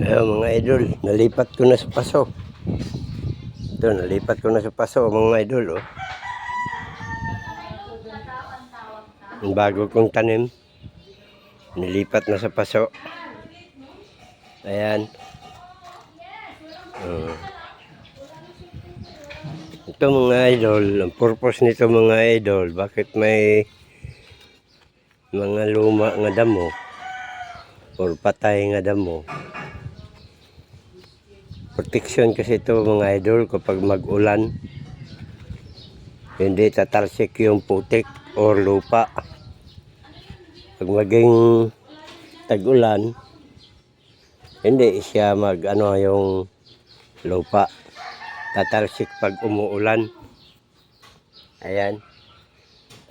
Ayan mga idol, nalipat ko na sa paso. Ito, nalipat ko na sa paso mga idol. Oh. Ang bago kong tanim, nilipat na sa paso. Ayan. Oh. Ito mga idol, ang purpose nito mga idol, bakit may mga luma nga damo or patay nga damo. Protection kasi ito mga idol kapag mag-ulan. Hindi tatalsik yung putik or lupa. Pag maging tag-ulan hindi siya mag ano yung lupa. Tatalsik pag umuulan. Ayan.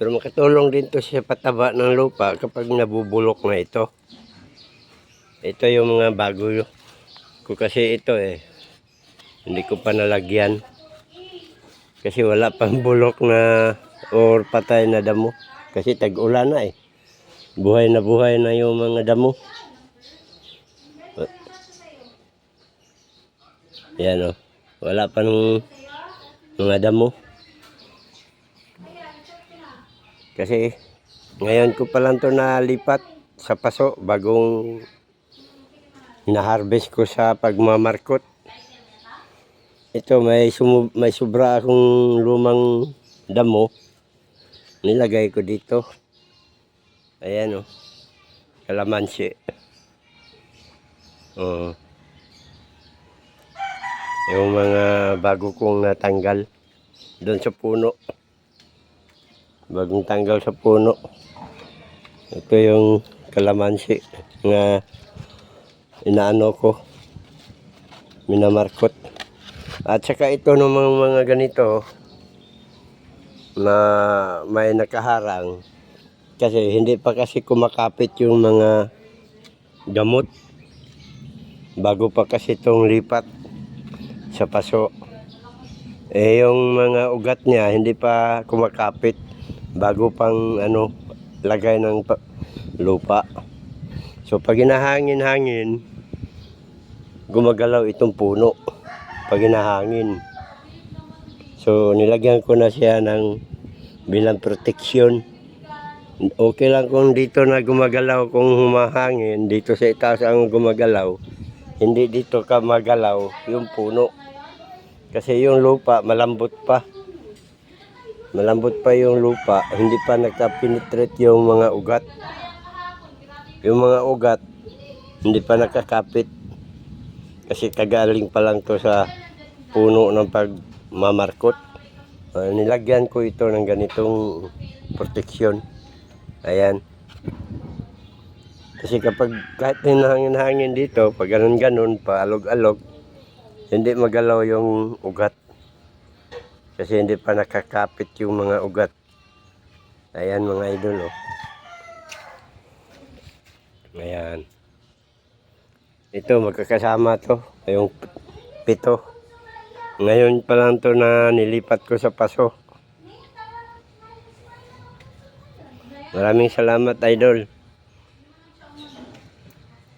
Pero makatulong din to sa pataba ng lupa kapag nabubulok na ito ito yung mga bago ko kasi ito eh. Hindi ko pa nalagyan. Kasi wala pang bulok na or patay na damo. Kasi tag-ulan na eh. Buhay na buhay na yung mga damo. Yan o wala pa nung mga damo. Kasi ngayon ko pa lang to nalipat sa paso bagong na-harvest ko sa pagmamarkot ito may sumu may sobra akong lumang damo. Nilagay ko dito. Ayan oh. Kalamansi. Oh. Yung mga bago kong natanggal doon sa puno. Bagong tanggal sa puno. Ito yung kalamansi nga inaano ko. Minamarkot. At saka ito ng mga, mga ganito na may nakaharang kasi hindi pa kasi kumakapit yung mga gamot bago pa kasi itong lipat sa paso. Eh yung mga ugat niya hindi pa kumakapit bago pang ano lagay ng pa- lupa. So pag hinahangin-hangin gumagalaw itong puno pag hinahangin. So, nilagyan ko na siya ng bilang proteksyon. Okay lang kung dito na gumagalaw kung humahangin, dito sa itaas ang gumagalaw. Hindi dito ka magalaw yung puno. Kasi yung lupa malambot pa. Malambot pa yung lupa, hindi pa nagka-penetrate yung mga ugat. Yung mga ugat, hindi pa nakakapit kasi kagaling pa lang to sa puno ng pagmamarkot. Uh, nilagyan ko ito ng ganitong proteksyon. Ayan. Kasi kapag kahit hinahangin-hangin dito, pag ganun-ganun, paalog-alog, hindi magalaw yung ugat. Kasi hindi pa nakakapit yung mga ugat. Ayan mga idol. Oh. Ayan. Ito, magkakasama to. Yung pito. Ngayon pa lang to na nilipat ko sa paso. Maraming salamat, idol.